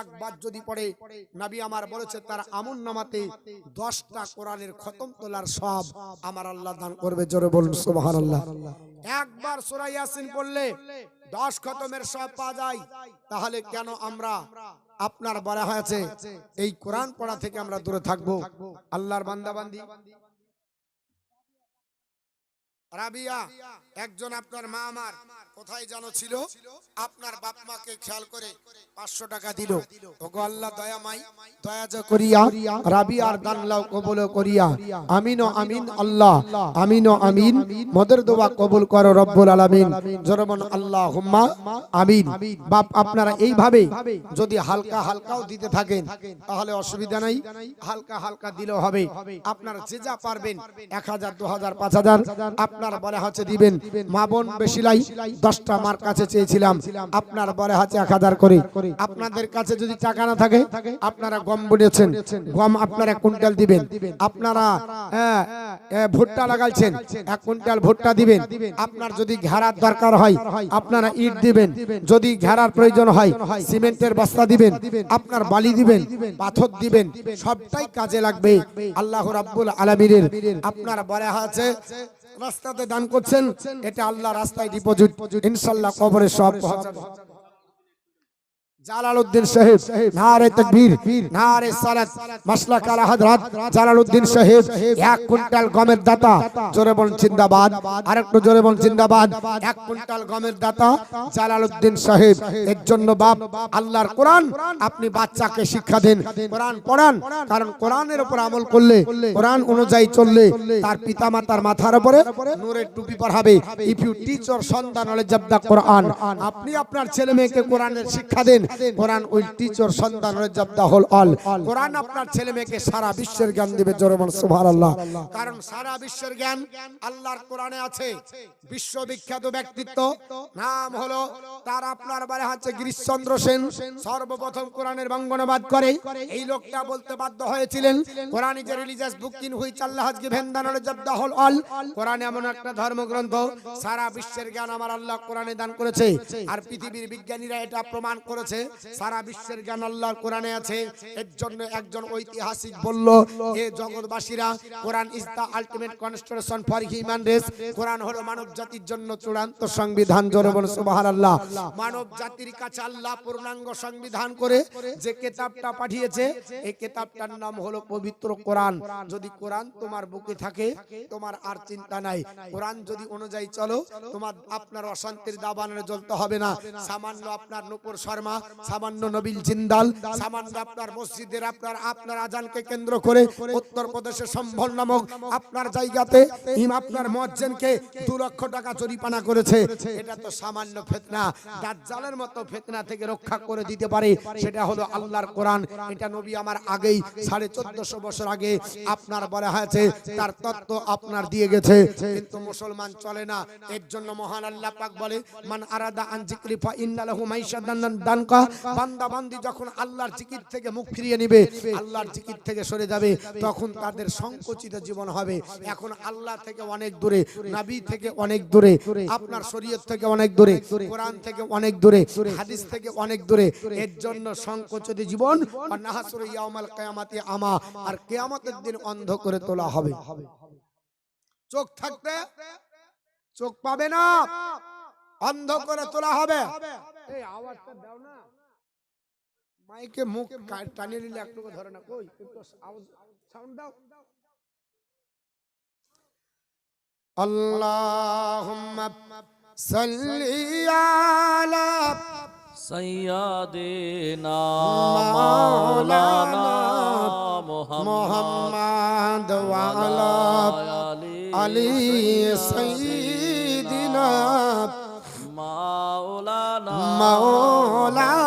একবার যদি পড়ে, নবী আমার বলেছে, তার আমল নামাতে 10টা কোরআনের খতম তোলার সব আমার আল্লাহ দান করবে। জোরে বলুন, সুবহানাল্লাহ। একবার সূরা ইয়াসিন পড়লে 10 খতমের সব পাওয়া যায়। তাহলে কেন আমরা আপনার বলা হয়েছে, এই কোরআন পড়া থেকে আমরা দূরে থাকব? আল্লাহর বান্দা বান্দি। রাবিয়া, একজন আপনার মা আমার। কোথায় যেন ছিল? আপনার বাপ মাকে খেয়াল করে পাঁচশো টাকা দিল। ওগো আল্লাহ, দয়া মাই, দয়া যা করিয়া রাবিয়ার দানলাও কবুল করিয়া। আমিন আমিন আল্লাহ, আমিন আমিন। মদের দোয়া কবুল করো রব্বুল আলামিন। জরমান আল্লাহ হুম্মা আমিন। বাপ, আপনারা এইভাবে যদি হালকা হালকাও দিতে থাকেন, তাহলে অসুবিধা নাই। হালকা হালকা দিলেও হবে। আপনারা যে যা পারবেন, এক হাজার, দু হাজার, পাঁচ হাজার, আপনার বলে হচ্ছে দিবেন। মা বোন বেশি লাই দশটা মার কাছে চেয়েছিলাম আপনার বলে হচ্ছে এক হাজার করে। আপনাদের কাছে যদি টাকা না থাকে আপনারা গম বুনেছেন। গম আপনারা কুইন্টাল দিবেন। আপনারা হ্যাঁ, ভুট্টা লাগাইছেন এক কুইন্টাল ভুট্টা দিবেন। আপনার যদি ঘেরার দরকার হয় আপনারা ইট দিবেন। যদি ঘেরার প্রয়োজন হয় সিমেন্টের বস্তা দিবেন। আপনার বালি দিবেন পাথর দিবেন। সবটাই কাজে লাগবে। আল্লাহ রাব্বুল আলামিনের আপনার বলা আছে রাস্তাতে দান করছেন এটা আল্লাহ রাস্তায় ডিপোজিট। ইনশাল্লাহ কবরে সব পৌঁছাবে আপনি বাচ্চাকে শিক্ষা দেন। কোরআন পড়ান, কারণ কোরআনের উপর আমল করলে, কোরআন অনুযায়ী চললে তার পিতামাতার মাথার উপরে নূরের টুপি পরাবে ইফ ইউ টিচ অর সন্তান আপনি আপনার ছেলে মেয়েকে কোরআনের শিক্ষা দেন। কোরআন উইল টিচ অর সন্তান অফ দা অল কোরআন আপনার ছেলে মেয়েকে সারা বিশ্বের জ্ঞান দিবে, জোরে বল সুবহানাল্লাহ। কারণ সারা বিশ্বের জ্ঞান আল্লাহর কোরআনে আছে। বিশ্ববিখ্যাত ব্যক্তিত্ব, নাম হলো তার আপনার বারে হচ্ছে গিরিশচন্দ্র সেন। সর্বপ্রথম কোরআনের বঙ্গনাবাদ করে। এই লোকটা বলতে বাধ্য হয়েছিলেন Quran is religious book in which Allah has given the knowledge of all Quran এমন একটা ধর্মগ্রন্থ, সারা বিশ্বের জ্ঞান আমার আল্লাহ কোরআনে দান করেছে। আর পৃথিবীর বিজ্ঞানীরা এটা প্রমাণ করেছে সারা বিশ্বের জ্ঞান আল্লাহর কোরআনে আছে। এর জন্য একজন ঐতিহাসিক বলল, এ জগৎবাসীরা, Quran is the ultimate constitution for human race Quran হলো মানব জাতির জন্য চূড়ান্ত সংবিধান বলে সুবহানাল্লাহ। মানব জাতির কাছে আল্লাহ পূর্ণাঙ্গ সংবিধান করে যে কিতাবটা পাঠিয়েছে, এই কিতাবটার নাম হলো পবিত্র কোরআন। যদি কোরআন তোমার বুকে থাকে, তোমার আর চিন্তা নাই। কোরআন যদি অনুযায়ী চলো, তোমার আপনার অশান্তির দাবানের জ্বলতে হবে না। সামান্য আপনার নুপুর শর্মা সামান্য নবীল জিন্দাল সামান্য আপনার মসজিদের আপনার আপনার আজানকে কেন্দ্র করে উত্তর প্রদেশের সম্ভল নামক আপনার জায়গাতে ইম আপনার মজ্জেনকে দু লক্ষ টাকা জরিপানা করেছে। এটা তো সামান্য ফেতনা। দাজ্জালের মতো ফেতনা থেকে রক্ষা করে দিতে পারে সেটা হলো আল্লাহর কোরআন। এটা নবী আমার আগেই সাড়ে চোদ্দশো বছর আগে আপনার বলা হয়েছে তার তত্ত্ব আপনার দিয়ে গেছে। কিন্তু মুসলমান চলে না। এর জন্য মহান আল্লাহ পাক বলে মান আরাদা আন জিক্রি ফা ইন্নালাহু মাইশাদান দানকা বান্দা বান্দি যখন আল্লাহর জিকির থেকে মুখ ফিরিয়ে নেবে, আল্লাহর জিকির থেকে সরে যাবে, তখন তাদের সংকুচিত জীবন হবে। এখন আল্লাহ থেকে অনেক দূরে, নবী থেকে অনেক দূরে, আপনার শরীয়ত থেকে অনেক দূরে, কোরআন থেকে অনেক দূরে, হাদিস থেকে অনেক দূরে, এর জন্য সংকুচিত জীবন আমা, আর দিন অন্ধ করে তোলা হবে। চোখ থাকতে চোখ পাবে না? অন্ধ করে তোলা হবে। আওয়াজটা না। মাইকে মুখ টানিয়ে নিলে একটু ধরে না। কই? একটু সাউন্ড দাও। সৈয়দিনা মাওলানা মাওলানা মুহাম্মদ ওয়া আলা আলী আলি সাইয়্যিদিনা মাওলানা মাওলানা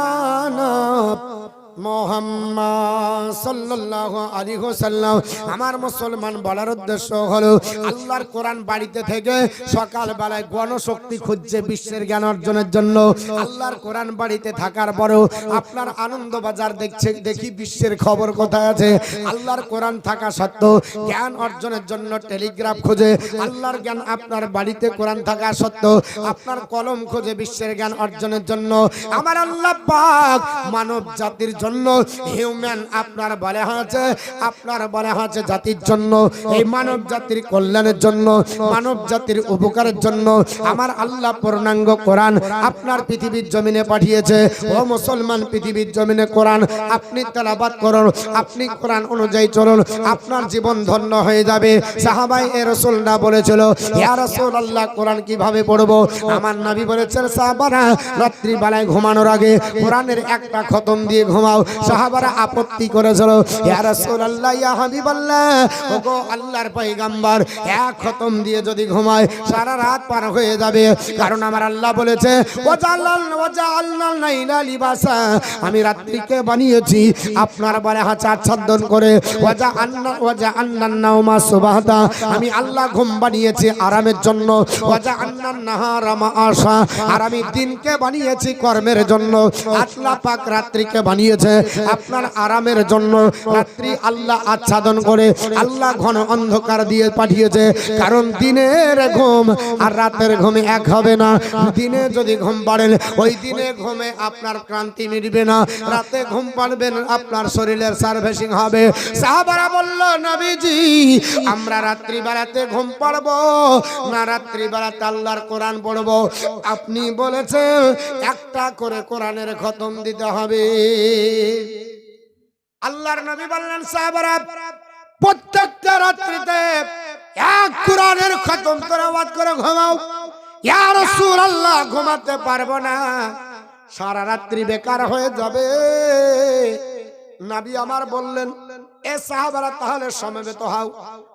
আমার মুসলমান বলার উদ্দেশ্য হলো, আল্লাহর কোরআন বাড়িতে থেকে সকাল বেলায় গণশক্তি খুঁজছে বিশ্বের জ্ঞান অর্জনের জন্য। আল্লাহর কোরআন বাড়িতে থাকার পরেও আপনার আনন্দ বাজার দেখছে, দেখি বিশ্বের খবর কোথায় আছে। আল্লাহর কোরআন থাকা সত্ত্বেও জ্ঞান অর্জনের জন্য টেলিগ্রাফ খোঁজে। আল্লাহর জ্ঞান আপনার বাড়িতে কোরআন থাকা সত্ত্বেও আপনার কলম খোঁজে বিশ্বের জ্ঞান অর্জনের জন্য। আমার আল্লাহ পাক মানব জাতির জন্য হিউম্যান আপনার বলে হয়েছে, আপনার বলে হয়েছে জাতির জন্য, এই মানব জাতির কল্যাণের জন্য, মানব জাতির উপকারের জন্য। আমার আল্লাহ পূর্ণাঙ্গ কোরআন আপনার পৃথিবীর জমিনে পাঠিয়েছে। ও মুসলমান পৃথিবীর জমিনে কোরআন আপনি তেলাবাদ করুন, আপনি কোরআন অনুযায়ী চলুন, আপনার জীবন ধন্য হয়ে যাবে। সাহাবাই এ রসুলরা বলেছিল, ইয়া রসুল আল্লাহ কোরআন কীভাবে পড়ব? আমার নবী বলেছেন, সাহাবারা রাত্রি বেলায় ঘুমানোর আগে কোরআনের একটা খতম দিয়ে ঘুমাও সাহাবারা আপত্তি করেছিল, ইয়া রসুল আল্লাহ ইয়া হাবিব আল্লাহ ওগো আল্লাহর পয়গাম্বার, এক খতম দিয়ে যদি ঘুমায়, সারা রাত পার হয়ে যাবে। কারণ আমার আল্লাহ বলেছে ও নাইলা লিবাসা। আমি রাত্রিকে বানিয়েছি, আপনার বলে হাঁচা আচ্ছাদন করে ওয়াজা আন্না ওয়াজা আন্নান নাওমা সুবাহতা। আমি আল্লাহ ঘুম বানিয়েছি আরামের জন্য ওয়াজা আন্নান নাহারা মাআশা। আর আমি দিনকে বানিয়েছি কর্মের জন্য। আল্লাহ পাক রাত্রিকে বানিয়েছে আপনার আরামের জন্য রাত্রি আল্লাহ আচ্ছাদন করে, আল্লাহ ঘন অন্ধকার দিয়ে পাঠিয়েছে। কারণ দিনের ঘুম আর রাতের ঘুমে এক হবে না। দিনে যদি ঘুম পাড়েন ওই দিনে ঘুমে আপনার ক্রান্তি মিটবে না। রাতে ঘুম পাড়বেন, আপনার শরীরের সার্ভিসিং হবে। সাহাবারা বলল, নবীজি, আমরা রাত্রি বেলাতে ঘুম পাড়বো, না রাত্রি বেলাতে আল্লাহর কোরআন পড়ব? আপনি বলেছেন, একটা করে কোরআনের খতম দিতে হবে। আল্লাহর নবী বললেন, সাহাবারা, প্রত্যেকটা রাত্রিতে এক কোরআনের খতম আওয়াজ করে ঘুমাও। ইয়া রাসূলুল্লাহ, ঘুমাতে পারব না। সারা রাত্রি বেকার হয়ে যাবে। নবী আমার বললেন, এ সাহাবারা তাহলে সমবেত হও।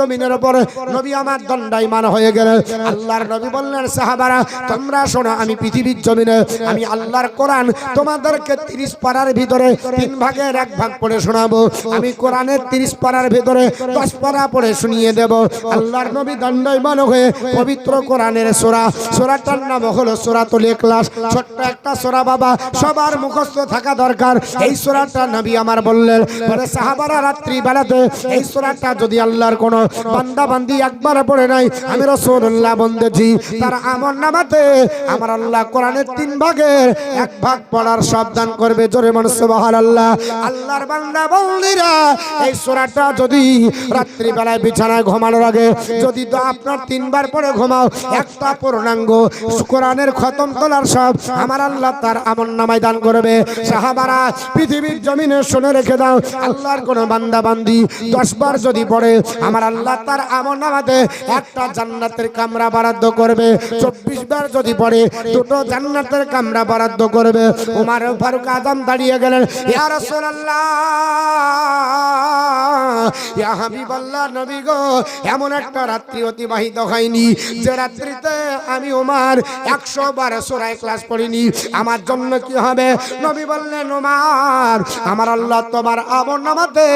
জমিনের উপর নবী আমার দণ্ডায়মান হয়ে গেলেন। আল্লাহর নবী বললেন, সাহাবারা, তোমরা শোনো, আমি পৃথিবীর জমিনে, আমি আল্লাহর কোরআন তোমাদেরকে তিরিশ পারার ভিতরে তিন ভাগের এক ভাগ পড়ে শোনাবো। আমি কোরআনের তিরিশ পারার ভিতরে দশ পারা পড়ে শুনিয়ে দেব। আল্লাহর নবী দণ্ডায়মান হয়ে পবিত্র কোরআনের সোরা, সোরাটার নাম হলো সোরাতুল ইখলাস। ছোট্ট একটা সোরা বাবা, সবার মুখস্থ থাকা দরকার। এই সোরাটা নবী আমার বললেন পরে সাহাবারা রাত্রি বেলাতে এই সোরাটা যদি আল্লাহর কোন বান্দা বান্দি একবার পড়ে নাই। আমি রাসূলুল্লাহ বন্দেছি তার আমল নামাতে আমার আল্লাহ কোরআনের তিন ভাগের এক ভাগ পড়ার সাবধান করবে। জোরে মানুষ সুবহানাল্লাহ। আল্লাহর বান্দা বন্দিরা, এই সোরাটা যদি রাত্রি বেলায় বিছানায় ঘুমানোর আগে, যদি আপনার তিনবার পরে ঘুমাও, একটা পূর্ণাঙ্গ কোরআনের খতম তোলার সব আমার আল্লাহ তার আমল নামায় দান করবে। সাহাবারা পৃথিবীর জমিনে শুনে রেখে দাও, আল্লাহর কোন বান্দা বান্দি দশ বার যদি পড়ে, আমার আল্লাহ তার আমল নামাতে একটা জান্নাতের কামরা বরাদ্দ করবে। চব্বিশ বার যদি পড়ে, দুটো জান্নাতের কামরা বরাদ্দ করবে। উমার ফারুক আজম দাঁড়িয়ে গেলেন, ইয়া রাসূলুল্লাহ নবী গো, এমন একটা রাত্রি অতিবাহিত হয়নি, যে রাত্রিতে আমি ওমার একশো বার সোরাই ক্লাস পড়িনি। আমার জন্য কি হবে? নবী বললেন ওমার আমার আল্লাহ তোমার আমর নামাতে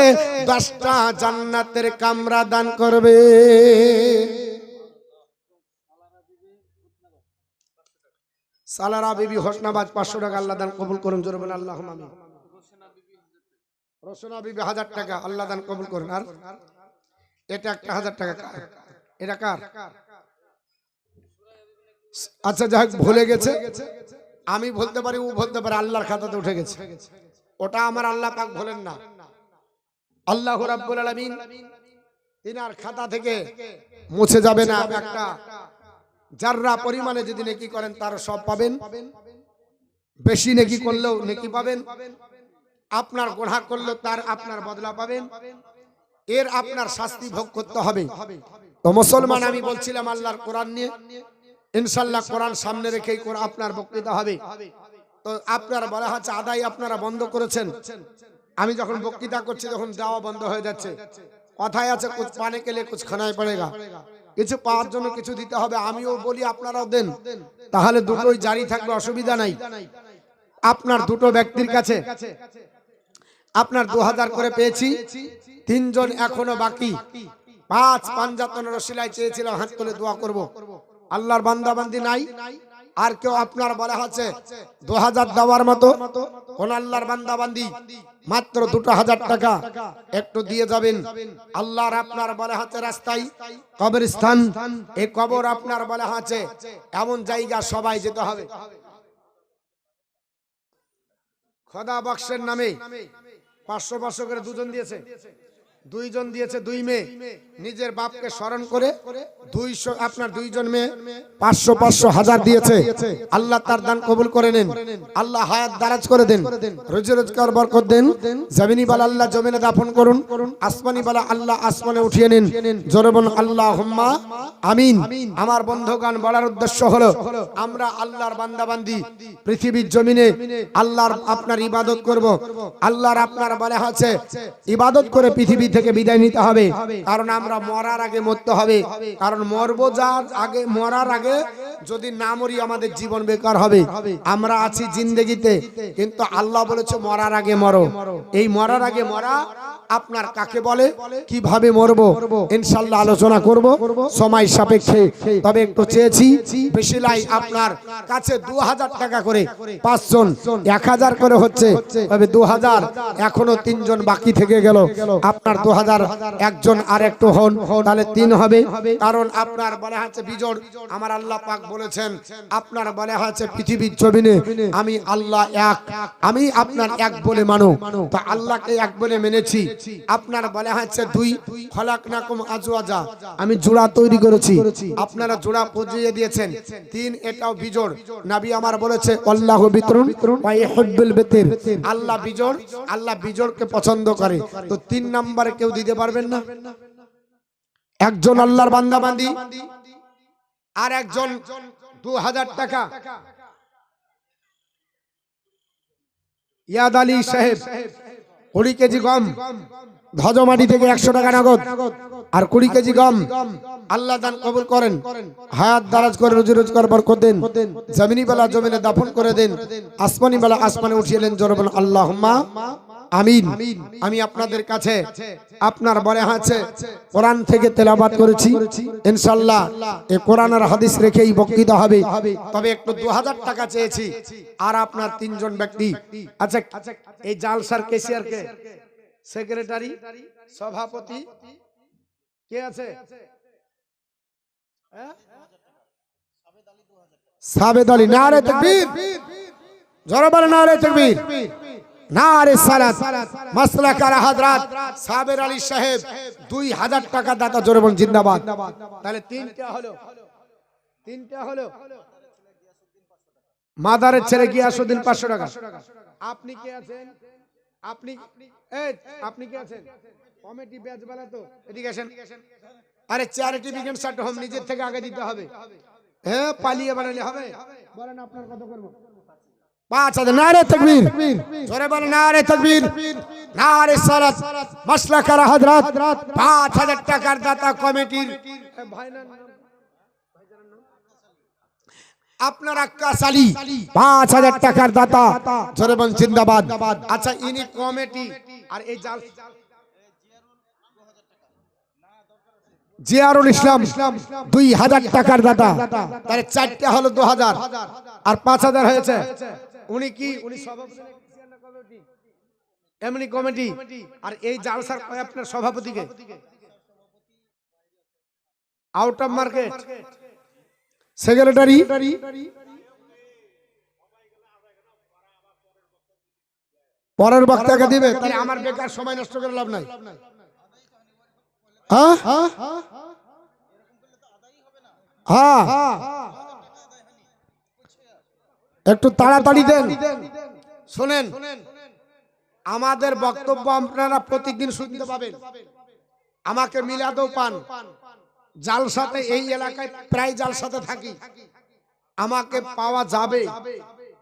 দশটা জান্নাতের কামরা দান করবে। সালারা বিবি হোসনাবাজ পাঁচশো টাকা আল্লাহ দান কবুল করুন আল্লাহ আমি রসনা বিবি হাজার টাকা আল্লাহ দান কবুল করুন। আর এটা একটা হাজার টাকা? এটা কার? আচ্ছা যাই ভুলে গেছে। আমি বলতে পারি, ও বলতে পারে, আল্লাহর খাতাতে উঠে গেছে। ওটা আমার আল্লাহ পাক ভোলেন না। আল্লাহ রাব্বুল আলামিন তিনার খাতা থেকে মুছে যাবে না একটা। যাররা পরিমাণে যদি নেকি করেন, তার সব পাবেন। বেশি নেকি করলেও নেকি পাবেন। আপনার গোনা করলে তার আপনার বদলা পাবেন। এর আপনার শাস্তি ভোগ করতে হবে। তো মুসলমান, আমি বলছিলাম আল্লাহর কোরআন নিয়ে। ইনশাল্লাহ কোরআন সামনে রেখেই আপনার বক্তৃতা হবে। তো আপনার বলা হচ্ছে, আদায় আপনারা বন্ধ করেছেন। আমি যখন বক্তৃতা করছি, তখন দেওয়া বন্ধ হয়ে যাচ্ছে। কথায় আছে, কুছ পানে কেলে কুছ খানায় পড়েগা। কিছু পাওয়ার জন্য কিছু দিতে হবে, আমিও বলি, আপনারাও দেন। তাহলে দুটোই জারি থাকবে, অসুবিধা নাই। আপনার দুটো ব্যক্তির কাছে, আপনার দু হাজার করে পেয়েছি, তিনজন এখনও বাকি। পাঁচ পাঞ্জাতনের রসিলায় চেয়েছিলাম হাত তুলে দোয়া করব। আল্লাহর বান্দাবান্দি নাই। আর কেউ আপনার বলা হচ্ছে দু হাজার দেওয়ার মতো কোন আল্লাহর বান্দাবান্দি, মাত্র দুটো হাজার টাকা একটু দিয়ে যাবেন। আল্লাহর আপনার বলে হাতে রাস্তায়, কবরস্থান, এই কবর আপনার বলে হাতে, এমন জায়গা সবাই যেতে হবে। খোদা বক্সের নামে পাঁচশো পাঁচশো করে দুজন দিয়েছে। দুইজন দিয়েছে দুই মেয়ে। নিজের বাপকে স্মরণ করে দুইশো, আপনার দুইজন মেয়ে পাঁচশো পাঁচশো হাজার দিয়েছে। আল্লাহ তার দান কবুল করে নেন। আল্লাহ হায়াত দারাজ করে দেন। রোজি রোজগার বরকত দেন। জমিনি বালা আল্লাহ জমিনে দাফন করুন। আসমানি বালা আল্লাহ আসমানে উঠিয়ে নিন। জোরবন আল্লাহ হুম্মা আমিন। আমার বন্ধুগান বলার উদ্দেশ্য হলো, আমরা আল্লাহর বান্দাবান্দি। পৃথিবীর জমিনে আল্লাহর আপনার ইবাদত করব। আল্লাহর আপনার বলে আছে ইবাদত করে পৃথিবী থেকে বিদায় নিতে হবে। কারণ আমরা মরার আগে মরতে হবে। কারণ মরবো যার আগে মরার আগে যদি না মরি আমাদের জীবন বেকার হবে। আমরা আছি জিন্দেগিতে। কিন্তু আল্লাহ বলেছে মরার আগে মরো। এই মরার আগে মরা আপনার কাকে বলে? কীভাবে মরবো? ইনশাল্লাহ আলোচনা করব। সময় সাপেক্ষে তবে একটু চেয়েছি বেশি লাই আপনার কাছে দু হাজার টাকা করে। পাঁচজন এক হাজার করে হচ্ছে তবে দু হাজার এখনও তিনজন বাকি থেকে গেল। আপনার দু হাজার একজন আর একটু হন তাহলে তিন হবে। কারণ আপনার বলা হচ্ছে বিজোড় আমার আল্লাহ পাক বলেছেন আপনার বলা হচ্ছে পৃথিবীর জমিনে আমি আল্লাহ এক আমি আপনার এক বলে মানো। তো আল্লাহকে এক বলে মেনেছি। আপনার বলা হচ্ছে দুই ফলাক নাকুম আজওয়াজা। আমি জোড়া তৈরি করেছি। আপনারা জোড়া পজিয়ে দিয়েছেন। তিন এটাও বিজোড়। নাবি আমার বলেছে আল্লাহ বিতরণ ওয়াইহুব্বুল বিতির। আল্লাহ বিজোড় আল্লাহ বিজোড়কে পছন্দ করে। তো তিন নম্বরে কেউ দিতে পারবেন না? একজন আল্লাহর বান্দাবান্দি আর একজন দু হাজার টাকা। ইয়াদ আলী সাহেব কুড়ি কেজি গম, ধজমাটি থেকে একশো টাকা নগদ। আর কুড়ি কেজি গম, আল্লাহ দান কবুল করেন। হায়াত দারাজ করে রুজি রোজগার বরকত দেন। জমিনি বেলা জমিনে দাফন করে দেন। আসমানি বেলা আসমানে উঠিয়ে দেন জোরবেন আল্লাহ আমিন। আমি আপনাদের কাছে আপনার বলে আছে কোরআন থেকে তেলাবাদ করেছি। ইনশাল্লাহ এ কোরআন আর হাদিস রেখেই বক্তৃতা হবে। তবে একটু দু হাজার টাকা চেয়েছি। আর আপনার তিনজন ব্যক্তি। আচ্ছা এই জালসার কেসিয়ার কে সেক্রেটারি সভাপতি কে আছে? হ্যাঁ? সাবেদ আলী। নারে তকবীর। জোরে বলে নারে তকবীর। নারে সালাত। মাসলা কারা হাজরাত। সাবের আলী সাহেব দুই হাজার টাকা দাতা জোরে বলুন জিন্দাবাদ। তাহলে তিনটা হলো। তিনটা হলো। মাদারের ছেলে গিয়াসুদ্দিন পাঁচশো টাকা? আপনি কে আছেন? আপনি আপনি কে আছেন? কমিটি তো। এদিকে আসেন। আরে চ্যারিটি বিজ্ঞান সার্ট হোম নিজের থেকে আগে দিতে হবে। হ্যাঁ পালিয়ে বানালে হবে। বলেন আপনার কত করব? পাঁচ হাজার নারে তকবীর। জোরে বলেন নারে তকবীর। নারে সালাত মাসলা কারা হযরত? পাঁচ হাজার টাকার দাতা কমিটির। আপনার আক্কাস আলী পাঁচ হাজার টাকার দাতা। জোরে বলেন জিন্দাবাদ। আচ্ছা ইনি কমিটি। আর এই জাল জিয়ারুল ইসলাম দুই হাজার টাকার দাতা। তাহলে চারটা হলো দু হাজার। আর পাঁচ হাজার হয়েছে? উনি কি উনি সভাপতি এমনি কমিটি। আর এই জালসার আপনার সভাপতিকে? আউট অফ মার্কেট সেক্রেটারি পরের বক্তাকে দিবে। তাহলে আমার বেকার সময় নষ্ট করে লাভ নাই। হ্যাঁ হ্যাঁ? হ্যাঁ। হ্যাঁ। একটু তাড়াতাড়ি দেন। শোনেন আমাদের বক্তব্য আপনারা প্রতিদিন শুনতে পাবেন। আমাকে মিলাদেও পান। জালসাতে এই এলাকায় প্রায় জালসাতে থাকি। আমাকে পাওয়া যাবে।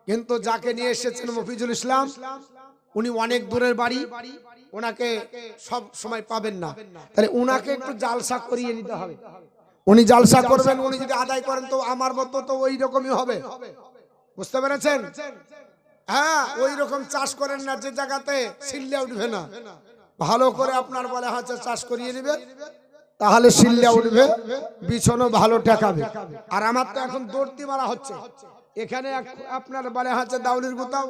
কিন্তু যাকে নিয়ে এসেছেন মফিজুল ইসলাম উনি অনেক দূরের বাড়ি। ওনাকে সব সময় পাবেন না। তাহলে উনাকে একটু জালসা করিয়ে নিতে হবে। উনি জালসা করবেন উনি যদি আদায় করেন তো আমার মতো তো ওই রকমই হবে। বুঝতে পেরেছেন? হ্যাঁ ওই রকম চাষ করেন না যে জায়গাতে সিল্লে উঠবে না। ভালো করে আপনার বলে হাতে চাষ করিয়ে নেবে, তাহলে সিল্লে উঠবে বিছনও ভালো টেকাবে আর আমার তো এখন দৌড়তি মারা হচ্ছে। এখানে আপনার বলে হাতে দাউলির গোতাও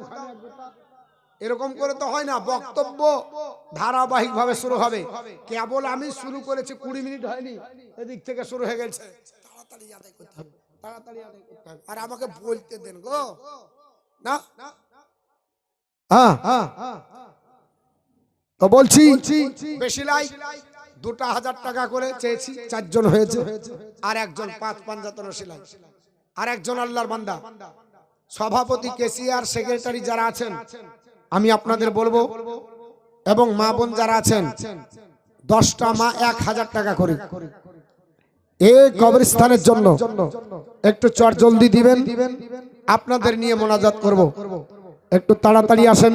এরকম করে তো হয় না, বক্তব্য ধারাবাহিক ভাবে শুরু হবে। কেবল আমি শুরু করেছি, কুড়ি মিনিট হয়নি, এদিক থেকে শুরু হয়ে গেছে। তাড়াতাড়ি করতে হবে। তাড়াতাড়ি আর আমাকে বলতে দেন গো। না? হ্যাঁ হ্যাঁ তো বলছি বেশি লাই দুটা হাজার টাকা করে চেয়েছি চারজন হয়েছে। আর একজন পাঁচ পাঞ্জাতন সিলাই। আর একজন আল্লাহর বান্দা। সভাপতি কেসিআর সেক্রেটারি যারা আছেন আমি আপনাদের বলব এবং মা বোন যারা আছেন দশটা মা এক হাজার টাকা করে। এই কবরস্থানের জন্য একটু চট জলদি দিবেন। আপনাদের নিয়ে মোনাজাত করব। একটু তাড়াতাড়ি আসেন।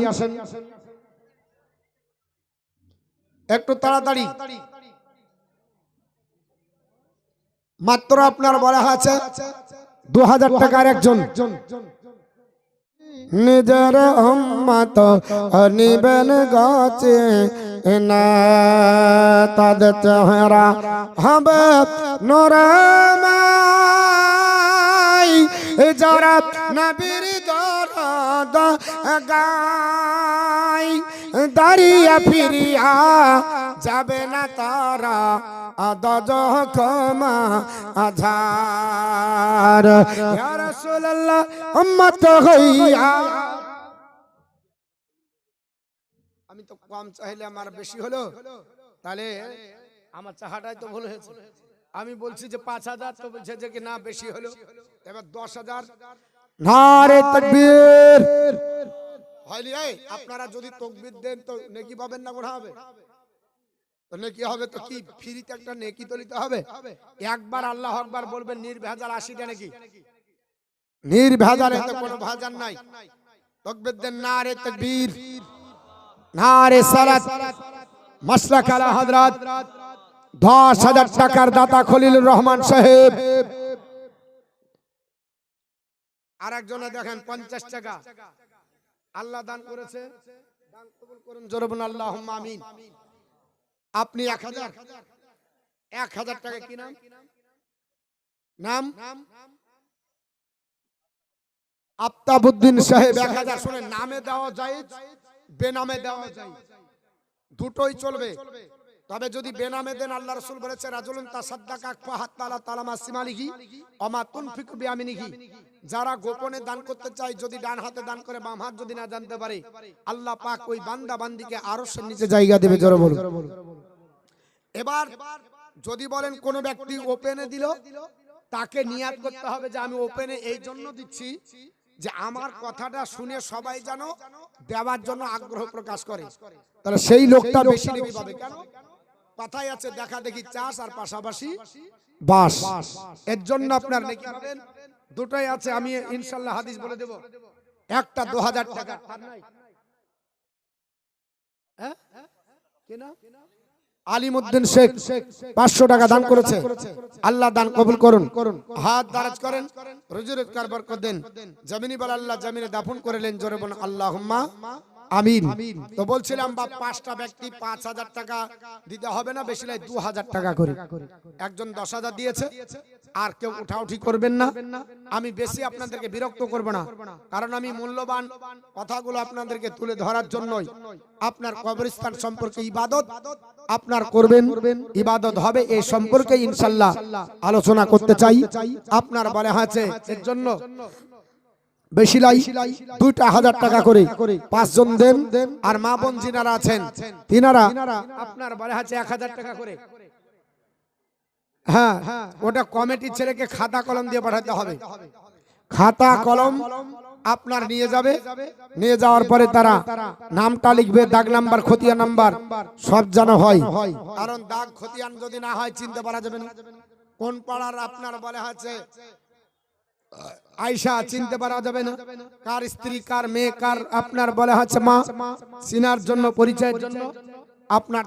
একটু তাড়াতাড়ি। মাত্র আপনার বলা আছে দু হাজার টাকার একজন। নিজের উম্মত অনিবেন গাছে তাদের চেহারা হবে নোরামাই। যারা নবীর দরদ গাই দাঁড়িয়ে ফিরিয়া যাবে না তারা। আদজ ক্ষমা আধার। উম্মত হইয়া। আমি তো কম চাইলে আমার বেশি হলো। তাহলে আমার চাহাটাই তো ভুল হয়েছে। আমি বলছি যে পাঁচ হাজার তো বলছে যে কি না বেশি হলো। এবার দশ হাজার। নারে তকবীর। হয়নি? এই, আপনারা যদি তকবীর দেন তো নেকি পাবেন না গোনা হবে। নেকি হবে তো কি? ফ্রিতে একটা নেকি হবে। একবার আল্লাহ আকবার বলবেন, নির্ভেজাল আশিটা নাকি? নির্ভেজাল কোনো ভাজান নাই। তকবীর দেন, নারে তকবীর, নারে সালাত। মাসলাক আলা হযরত, দশ হাজার টাকার দাতা খলিলুর রহমান সাহেব। আর একজনে দেখেন, পঞ্চাশ টাকা। আল্লাহ দান করেছে। আপনি এক হাজার। এক হাজার টাকা কি নাম? নাম? আফতাবুদ্দিন সাহেব, এক হাজার। শুনে নামে দেওয়া যায় বেনামে দেওয়া যায় দুটোই চলবে। তবে যদি বেনামে দেন আল্লাহ রসুল বলেছে রাজুলুন তাসাদ্দাকা ফাহাত তালা তালামা সিমালিহি অমা তুনফিকু বিয়ামিনিহি যারা গোপনে দান করতে চায় যদি ডান হাতে দান করে বাম হাত যদি না জানতে পারে আল্লাহ পাক ওই বান্দা বান্দিকে আরও নিচে জায়গা দেবে জোরে বলুন। এবার যদি বলেন কোন ব্যক্তি ওপেনে দিল তাকে নিয়াত করতে হবে যে আমি ওপেনে এই জন্য দিচ্ছি যে আমার কথাটা শুনে সবাই যেন দেওয়ার জন্য আগ্রহ প্রকাশ করে তাহলে সেই লোকটা বেশি নেবে পাবে কেন কথাই আছে দেখা দেখি চাষ আর পাশাপাশি বাসের জন্য আপনার নাকি পাবেন? দুটোই আছে আমি ইনশাল্লাহ হাদিস বলে দেব। একটা দু হাজার টাকা? হ্যাঁ? কে না? আলিমউদ্দিন শেখ। পাঁচশো টাকা দান করেছে। আল্লাহ দান কবুল করুন। হাত দারাজ করেন। রুজি রোজগার দেন। জমিনি বল আল্লাহ জমিনে দাফন করলেন জোরে বল আল্লাহ আমিন। তো বলছিলাম বা পাঁচটা ব্যক্তি পাঁচ হাজার টাকা দিতে হবে না বেশি নাই দু হাজার টাকা করে। একজন দশ হাজার দিয়েছে আর কেউ উঠাউঠি করবেন না। আমি বেশি আপনাদেরকে বিরক্ত করব না কারণ আমি মূল্যবান কথাগুলো আপনাদেরকে তুলে ধরার জন্যই আপনার কবরস্থান সম্পর্কে ইবাদত আপনার করবেন। ইবাদত হবে এই সম্পর্কে ইনশাল্লাহ আলোচনা করতে চাই। আপনার বলে আছে এর জন্য বেশি লাই দুইটা হাজার টাকা করে। পাঁচজন দেন আর মা বোন যিনারা আছেন তিনারা আপনার আছে এক হাজার টাকা করে। হ্যাঁ ওটা কমিটির ছেলেকে খাতা কলম দিয়ে পাঠাতে হবে। খাতা কলম আপনার নিয়ে যাবে। নিয়ে যাওয়ার পরে তারা নামটা লিখবে দাগ নাম্বার খতিয়া নাম্বার। সব যেন হয়। কারণ দাগ খতিয়ান যদি না হয় চিনতে পারা যাবে না। কোন পাড়ার আপনার বলে হচ্ছে আয়সা চিনতে পারা যাবে না। কার স্ত্রী কার মেয়ে কার আপনার বলে হচ্ছে মা। সিনার জন্য পরিচয়ের জন্য আপনার